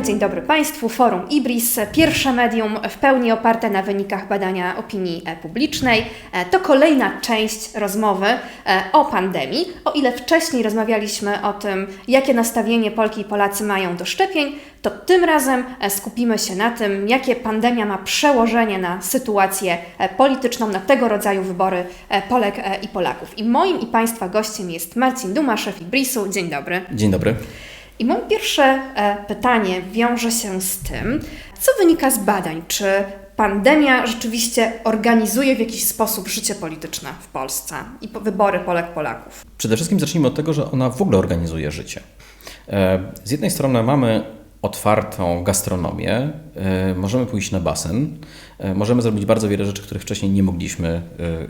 Dzień dobry Państwu. Forum Ibris, pierwsze medium w pełni oparte na wynikach badania opinii e, publicznej. E, To kolejna część rozmowy e, o pandemii. O ile wcześniej rozmawialiśmy o tym, jakie nastawienie Polki i Polacy mają do szczepień, to tym razem skupimy się na tym, jakie pandemia ma przełożenie na sytuację polityczną, na tego rodzaju wybory Polek i Polaków. I moim i Państwa gościem jest Marcin Duma, szef Ibrisu. Dzień dobry. Dzień dobry. I moje pierwsze e, pytanie wiąże się z tym, co wynika z badań. Czy pandemia rzeczywiście organizuje w jakiś sposób życie polityczne w Polsce i wybory Polek Polaków? Przede wszystkim zacznijmy od tego, że ona w ogóle organizuje życie. E, Z jednej strony mamy otwartą gastronomię, e, możemy pójść na basen, e, możemy zrobić bardzo wiele rzeczy, których wcześniej nie mogliśmy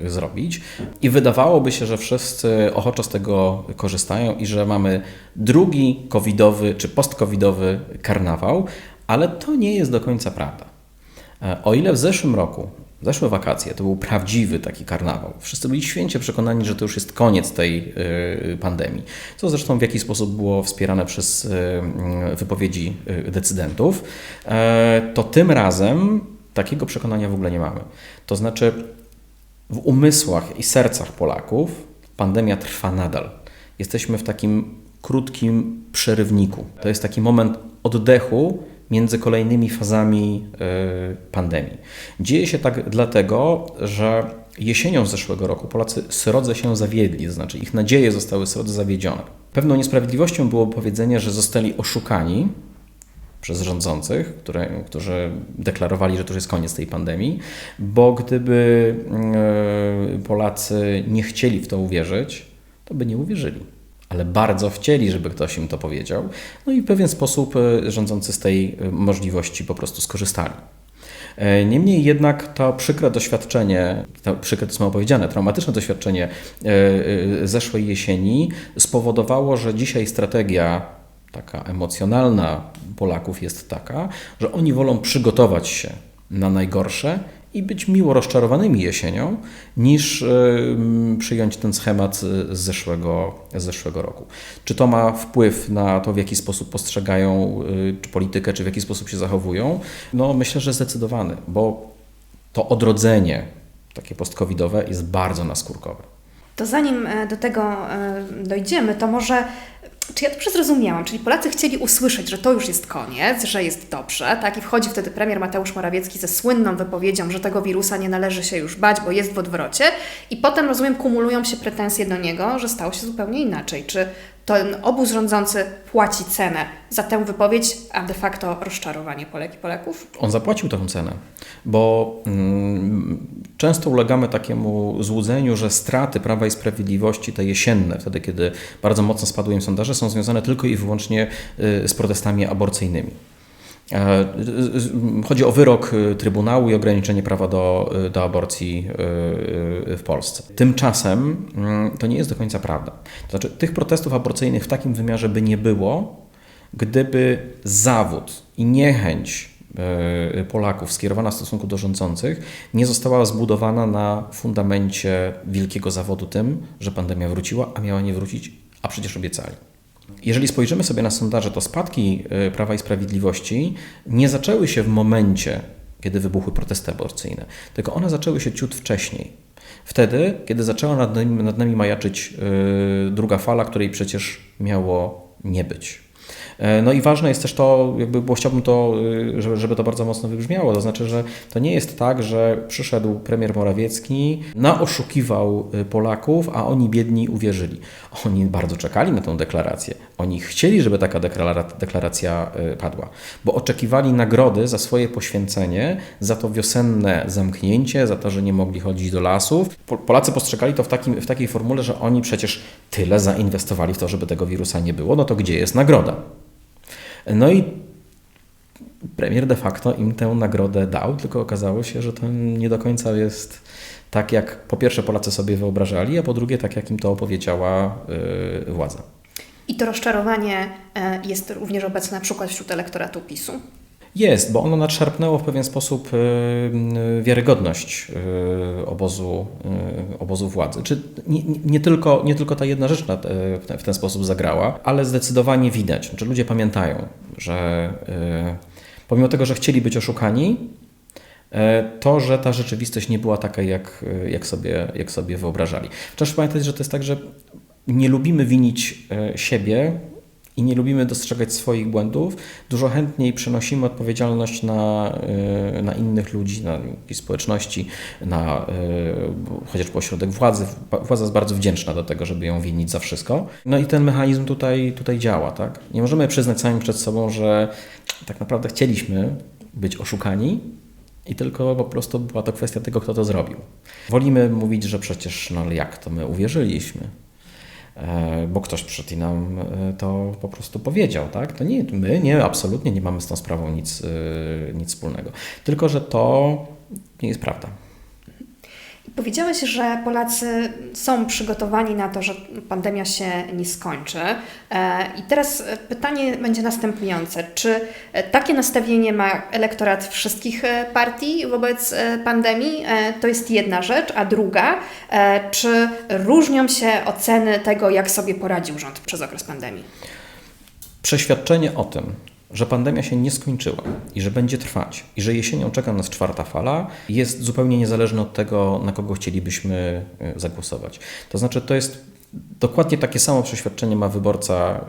e, zrobić. I wydawałoby się, że wszyscy ochoczo z tego korzystają i że mamy drugi covidowy czy post-covidowy karnawał, ale to nie jest do końca prawda. O ile w zeszłym roku, zeszłe wakacje, to był prawdziwy taki karnawał. Wszyscy byli święcie przekonani, że to już jest koniec tej y, pandemii. Co zresztą w jakiś sposób było wspierane przez y, y, wypowiedzi decydentów. E, To tym razem takiego przekonania w ogóle nie mamy. To znaczy, w umysłach i sercach Polaków pandemia trwa nadal. Jesteśmy w takim krótkim przerywniku. To jest taki moment oddechu między kolejnymi fazami y, pandemii. Dzieje się tak dlatego, że jesienią zeszłego roku Polacy srodze się zawiedli, to znaczy ich nadzieje zostały srodze zawiedzione. Pewną niesprawiedliwością było powiedzenie, że zostali oszukani przez rządzących, które, którzy deklarowali, że to już jest koniec tej pandemii, bo gdyby e, Polacy nie chcieli w to uwierzyć, to by nie uwierzyli. Ale bardzo chcieli, żeby ktoś im to powiedział. No i w pewien sposób e, rządzący z tej e, możliwości po prostu skorzystali. E, Niemniej jednak to przykre doświadczenie, to przykre to powiedziane, traumatyczne doświadczenie zeszłej jesieni spowodowało, że dzisiaj strategia taka emocjonalna Polaków jest taka, że oni wolą przygotować się na najgorsze i być miło rozczarowanymi jesienią, niż y, przyjąć ten schemat z zeszłego, z zeszłego roku. Czy to ma wpływ na to, w jaki sposób postrzegają y, czy politykę, czy w jaki sposób się zachowują? No myślę, że zdecydowany, bo to odrodzenie takie post-covidowe jest bardzo naskórkowe. To zanim e, do tego e, dojdziemy, to może czy ja dobrze zrozumiałam? Czyli Polacy chcieli usłyszeć, że to już jest koniec, że jest dobrze, tak? I wchodzi wtedy premier Mateusz Morawiecki ze słynną wypowiedzią, że tego wirusa nie należy się już bać, bo jest w odwrocie. I potem, rozumiem, kumulują się pretensje do niego, że stało się zupełnie inaczej. Czy ten obóz rządzący płaci cenę za tę wypowiedź, a de facto rozczarowanie Polek i Polaków? On zapłacił tę cenę, bo mm, często ulegamy takiemu złudzeniu, że straty Prawa i Sprawiedliwości, te jesienne, wtedy kiedy bardzo mocno spadły im sondaże, są związane tylko i wyłącznie y, z protestami aborcyjnymi. E, y, y, Chodzi o wyrok Trybunału i ograniczenie prawa do, do aborcji w Polsce. Tymczasem mm, to nie jest do końca prawda. To znaczy, tych protestów aborcyjnych w takim wymiarze by nie było, gdyby zawód i niechęć Polaków skierowana w stosunku do rządzących nie została zbudowana na fundamencie wielkiego zawodu tym, że pandemia wróciła, a miała nie wrócić, a przecież obiecali. Jeżeli spojrzymy sobie na sondaże, to spadki e, Prawa i Sprawiedliwości nie zaczęły się w momencie, kiedy wybuchły protesty aborcyjne, tylko one zaczęły się ciut wcześniej. Wtedy, kiedy zaczęła nad nami, nad nami majaczyć e, druga fala, której przecież miało nie być. E, No i ważne jest też to, jakby, bo chciałbym to, y, żeby, żeby to bardzo mocno wybrzmiało, to znaczy, że to nie jest tak, że przyszedł premier Morawiecki, naoszukiwał y, Polaków, a oni biedni uwierzyli. Oni bardzo czekali na tę deklarację. Oni chcieli, żeby taka deklara- deklaracja y, padła, bo oczekiwali nagrody za swoje poświęcenie, za to wiosenne zamknięcie, za to, że nie mogli chodzić do lasów. Po- Polacy postrzegali to w, takim, w takiej formule, że oni przecież tyle zainwestowali w to, żeby tego wirusa nie było, no to gdzie jest nagroda? No i premier de facto im tę nagrodę dał, tylko okazało się, że to nie do końca jest tak, jak po pierwsze Polacy sobie wyobrażali, a po drugie tak, jak im to opowiedziała yy, władza. I to rozczarowanie e, jest również obecne na przykład wśród elektoratu PiSu. Jest, bo ono nadszarpnęło w pewien sposób yy, wiarygodność yy, obozu, obozu władzy. Czy nie, nie- tylko, nie tylko ta jedna rzecz w, ten, sposób zagrała, ale zdecydowanie widać, że ludzie pamiętają, że pomimo tego, że chcieli być oszukani, to, że ta rzeczywistość nie była taka, jak, jak, sobie, jak sobie wyobrażali. Trzeba pamiętać, że to jest tak, że nie lubimy winić y, siebie i nie lubimy dostrzegać swoich błędów, dużo chętniej przenosimy odpowiedzialność na, y, na innych ludzi, na społeczności, na y, chociażby ośrodek władzy. Władza jest bardzo wdzięczna do tego, żeby ją winić za wszystko. No i ten mechanizm tutaj, tutaj działa. Tak? Nie możemy przyznać sami przed sobą, że tak naprawdę chcieliśmy być oszukani, i tylko po prostu była to kwestia tego, kto to zrobił. Wolimy mówić, że przecież, no ale jak to my uwierzyliśmy E, bo ktoś przed nam e, to po prostu powiedział, tak? To nie, my nie, absolutnie nie mamy z tą sprawą nic, e, nic wspólnego. Tylko, że to nie jest prawda. Powiedziałeś, że Polacy są przygotowani na to, że pandemia się nie skończy. I teraz pytanie będzie następujące. Czy takie nastawienie ma elektorat wszystkich partii wobec pandemii? To jest jedna rzecz. A druga, czy różnią się oceny tego, jak sobie poradził rząd przez okres pandemii? Przeświadczenie o tym, że pandemia się nie skończyła i że będzie trwać i że jesienią czeka nas czwarta fala, jest zupełnie niezależne od tego, na kogo chcielibyśmy e, zagłosować. To znaczy, to jest dokładnie takie samo przeświadczenie ma wyborca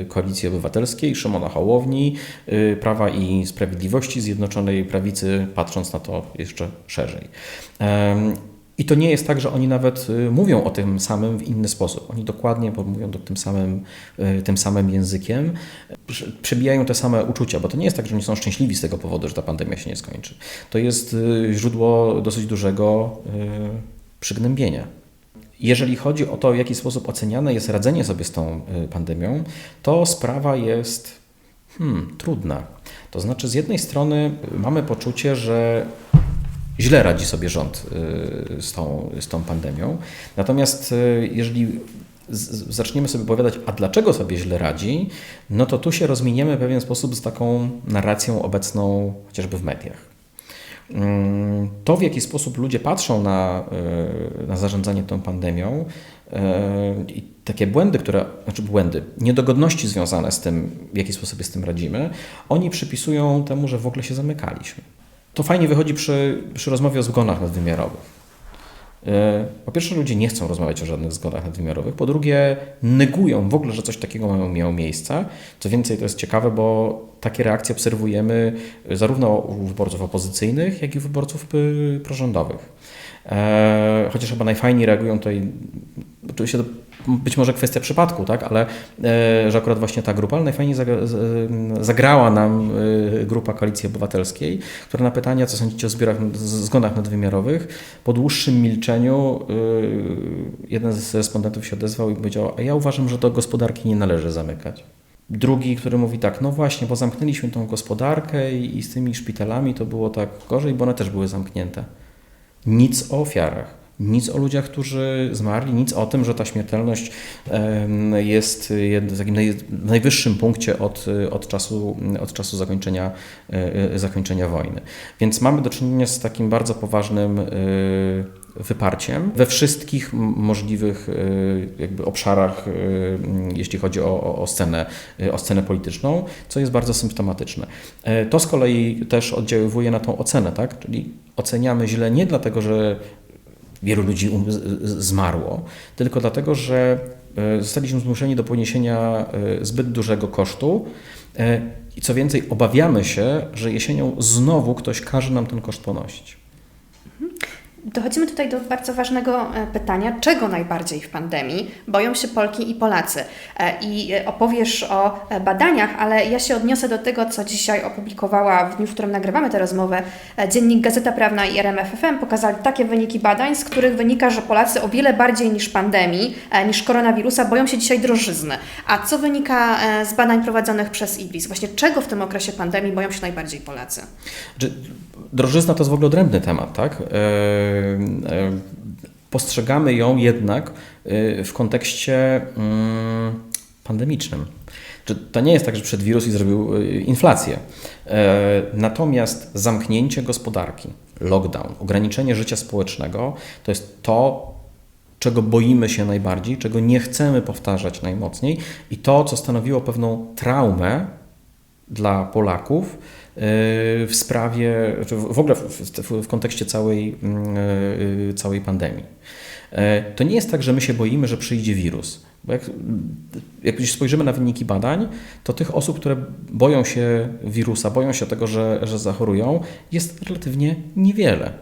e, Koalicji Obywatelskiej, Szymona Hołowni, e, Prawa i Sprawiedliwości, Zjednoczonej Prawicy, patrząc na to jeszcze szerzej. I to nie jest tak, że oni nawet y, mówią o tym samym w inny sposób. Oni dokładnie mówią to tym samym, y, tym samym językiem, przebijają te same uczucia, bo to nie jest tak, że oni są szczęśliwi z tego powodu, że ta pandemia się nie skończy. To jest y, źródło dosyć dużego przygnębienia. Jeżeli chodzi o to, w jaki sposób oceniane jest radzenie sobie z tą pandemią, to sprawa jest hmm, trudna. To znaczy, z jednej strony mamy poczucie, że źle radzi sobie rząd y, z tą, z tą pandemią. Natomiast y, jeżeli zaczniemy sobie opowiadać, a dlaczego sobie źle radzi, no to tu się rozminiemy w pewien sposób z taką narracją obecną chociażby w mediach. Mm, to, w jaki sposób ludzie patrzą na, y, na zarządzanie tą pandemią i takie błędy, które, znaczy błędy, niedogodności związane z tym, w jaki sposób z tym radzimy, oni przypisują temu, że w ogóle się zamykaliśmy. To fajnie wychodzi przy, przy rozmowie o zgonach nadwymiarowych. E, po pierwsze, ludzie nie chcą rozmawiać o żadnych zgonach nadwymiarowych. Po drugie, negują w ogóle, że coś takiego miało miejsce. Co więcej, to jest ciekawe, bo takie reakcje obserwujemy zarówno u wyborców opozycyjnych, jak i u wyborców y, prorządowych. E, chociaż chyba najfajniej reagują tutaj, oczywiście to być może kwestia przypadku, tak, ale e, że akurat właśnie ta grupa, ale najfajniej zagrała nam e, grupa Koalicji Obywatelskiej, która na pytania, co sądzicie o zbiorach, zgonach nadwymiarowych, po dłuższym milczeniu jeden z respondentów się odezwał i powiedział, a ja uważam, że do gospodarki nie należy zamykać. Drugi, który mówi tak, no właśnie, bo zamknęliśmy tą gospodarkę i, i z tymi szpitalami to było tak gorzej, bo one też były zamknięte. Nic o ofiarach, nic o ludziach, którzy zmarli, nic o tym, że ta śmiertelność jest w takim najwyższym punkcie od, od, czasu, od czasu zakończenia, e, zakończenia wojny. Więc mamy do czynienia z takim bardzo poważnym e, wyparciem we wszystkich możliwych e, jakby obszarach, jeśli chodzi o, o, scenę, o scenę polityczną, co jest bardzo symptomatyczne. To z kolei też oddziaływuje na tą ocenę, tak? czyli oceniamy źle nie dlatego, że wielu ludzi um, zmarło, tylko dlatego, że e, zostaliśmy zmuszeni do poniesienia e, zbyt dużego kosztu e, i co więcej, obawiamy się, że jesienią znowu ktoś każe nam ten koszt ponosić. Dochodzimy tutaj do bardzo ważnego e, pytania, czego najbardziej w pandemii boją się Polki i Polacy. E, I e, opowiesz o badaniach, ale ja się odniosę do tego, co dzisiaj opublikowała w dniu, w którym nagrywamy tę rozmowę, dziennik Gazeta Prawna i RMFFM pokazali takie wyniki badań, z których wynika, że Polacy o wiele bardziej niż pandemii, niż koronawirusa boją się dzisiaj drożyzny. A co wynika z badań prowadzonych przez IBRIS? Właśnie czego w tym okresie pandemii boją się najbardziej Polacy? Drożyzna to jest w ogóle odrębny temat, tak? E, postrzegamy ją jednak e, w kontekście mm, pandemicznym. To nie jest tak, że przed wirus i zrobił e, inflację. Natomiast zamknięcie gospodarki, lockdown, ograniczenie życia społecznego to jest to, czego boimy się najbardziej, czego nie chcemy powtarzać najmocniej i to, co stanowiło pewną traumę dla Polaków y, w sprawie, czy w ogóle w, w, w kontekście całej, mm, y, całej pandemii. E, To nie jest tak, że my się boimy, że przyjdzie wirus. Bo jak, jak spojrzymy na wyniki badań, to tych osób, które boją się wirusa, boją się tego, że, że zachorują, jest relatywnie niewiele.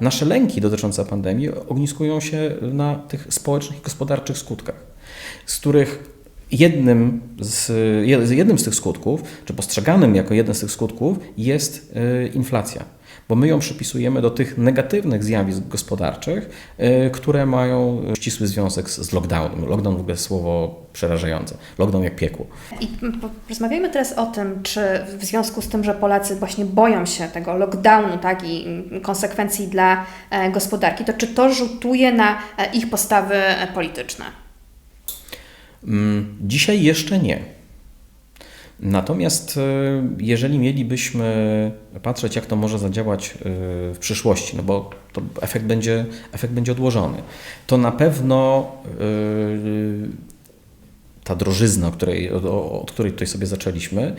Nasze lęki dotyczące pandemii ogniskują się na tych społecznych i gospodarczych skutkach, z których jednym z, jed- jednym z tych skutków, czy postrzeganym jako jeden z tych skutków, jest y, inflacja. Bo my ją przypisujemy do tych negatywnych zjawisk gospodarczych, y, które mają ścisły związek z, lockdownem. Lockdown w ogóle słowo przerażające. Lockdown jak piekło. I porozmawiajmy teraz o tym, czy w związku z tym, że Polacy właśnie boją się tego lockdownu tak, i konsekwencji dla e, gospodarki, to czy to rzutuje na e, ich postawy e, polityczne? Mm, Dzisiaj jeszcze nie. Natomiast y, jeżeli mielibyśmy patrzeć, jak to może zadziałać y, w przyszłości, no bo efekt będzie, efekt będzie odłożony, to na pewno y, ta drożyzna, o której, od, od której tutaj sobie zaczęliśmy,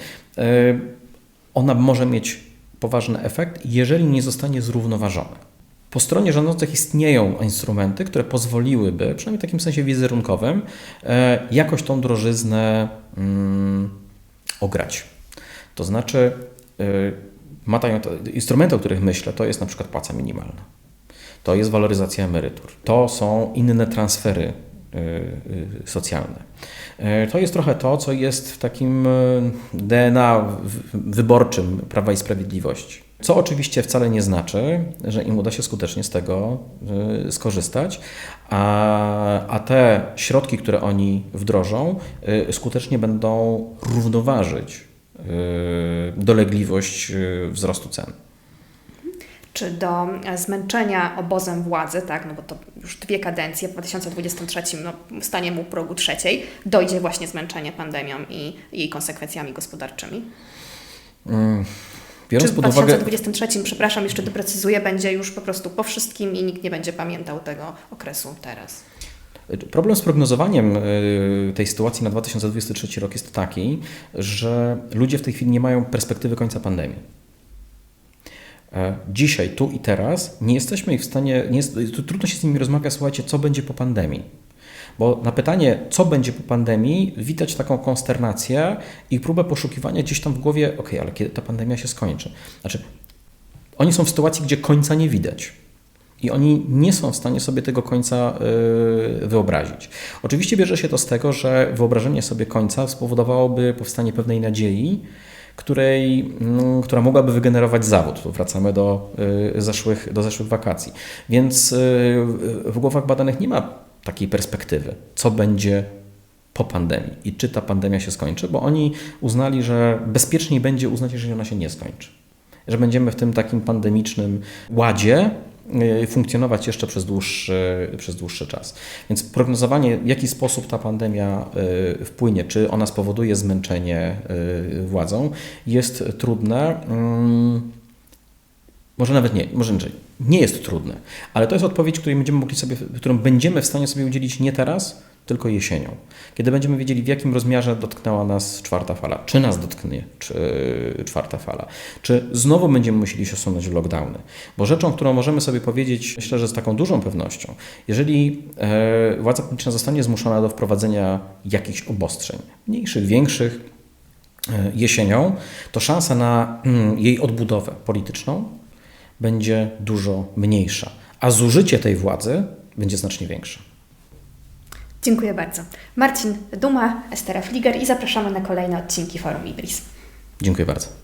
ona może mieć poważny efekt, jeżeli nie zostanie zrównoważona. Po stronie rządzących istnieją instrumenty, które pozwoliłyby, przynajmniej w takim sensie wizerunkowym, e, jakoś tą drożyznę mm, ograć. To znaczy, to, instrumenty, o których myślę, to jest na przykład płaca minimalna. To jest waloryzacja emerytur. To są inne transfery y, socjalne. To jest trochę to, co jest w takim DNA wyborczym Prawa i Sprawiedliwości. Co oczywiście wcale nie znaczy, że im uda się skutecznie z tego y, skorzystać, a, a te środki, które oni wdrożą, y, skutecznie będą równoważyć y, dolegliwość wzrostu cen. Czy do e, zmęczenia obozem władzy, tak, no bo to już dwie kadencje, w 2023 no, stanie mu progu trzeciej, dojdzie właśnie zmęczenie pandemią i jej konsekwencjami gospodarczymi? Mm, Czy Biorąc w pod uwagę. 2023, przepraszam, jeszcze doprecyzuję, będzie już po prostu po wszystkim i nikt nie będzie pamiętał tego okresu teraz? Problem z prognozowaniem y, tej sytuacji na 2023 rok jest taki, że ludzie w tej chwili nie mają perspektywy końca pandemii. E, Dzisiaj, tu i teraz nie jesteśmy w stanie, nie jest, trudno się z nimi rozmawia, słuchajcie, co będzie po pandemii. Bo na pytanie, co będzie po pandemii, widać taką konsternację i próbę poszukiwania gdzieś tam w głowie, ok, ale kiedy ta pandemia się skończy? Znaczy, oni są w sytuacji, gdzie końca nie widać. I oni nie są w stanie sobie tego końca y, wyobrazić. Oczywiście bierze się to z tego, że wyobrażenie sobie końca spowodowałoby powstanie pewnej nadziei, której, mm, która mogłaby wygenerować zawód. Tu wracamy do, y, zeszłych, do zeszłych wakacji. Więc y, w głowach badanych nie ma takiej perspektywy, co będzie po pandemii i czy ta pandemia się skończy, bo oni uznali, że bezpieczniej będzie uznać, jeżeli ona się nie skończy. Że będziemy w tym takim pandemicznym ładzie y, funkcjonować jeszcze przez dłuższy, przez dłuższy czas. Więc prognozowanie, w jaki sposób ta pandemia y, wpłynie, czy ona spowoduje zmęczenie y, władzą, jest trudne. Może nawet nie, może inaczej. Nie jest trudne, ale to jest odpowiedź, której będziemy mogli sobie, którą będziemy w stanie sobie udzielić nie teraz, tylko jesienią. Kiedy będziemy wiedzieli, w jakim rozmiarze dotknęła nas czwarta fala, czy nas dotknie czy, czwarta fala, czy znowu będziemy musieli się osunąć w lockdowny. Bo rzeczą, którą możemy sobie powiedzieć, myślę, że z taką dużą pewnością, jeżeli e, władza publiczna zostanie zmuszona do wprowadzenia jakichś obostrzeń, mniejszych, większych, e, jesienią, to szansa na mm, jej odbudowę polityczną będzie dużo mniejsza, a zużycie tej władzy będzie znacznie większe. Dziękuję bardzo. Marcin Duma, Estera Fliger i zapraszamy na kolejne odcinki Forum Ibris. Dziękuję bardzo.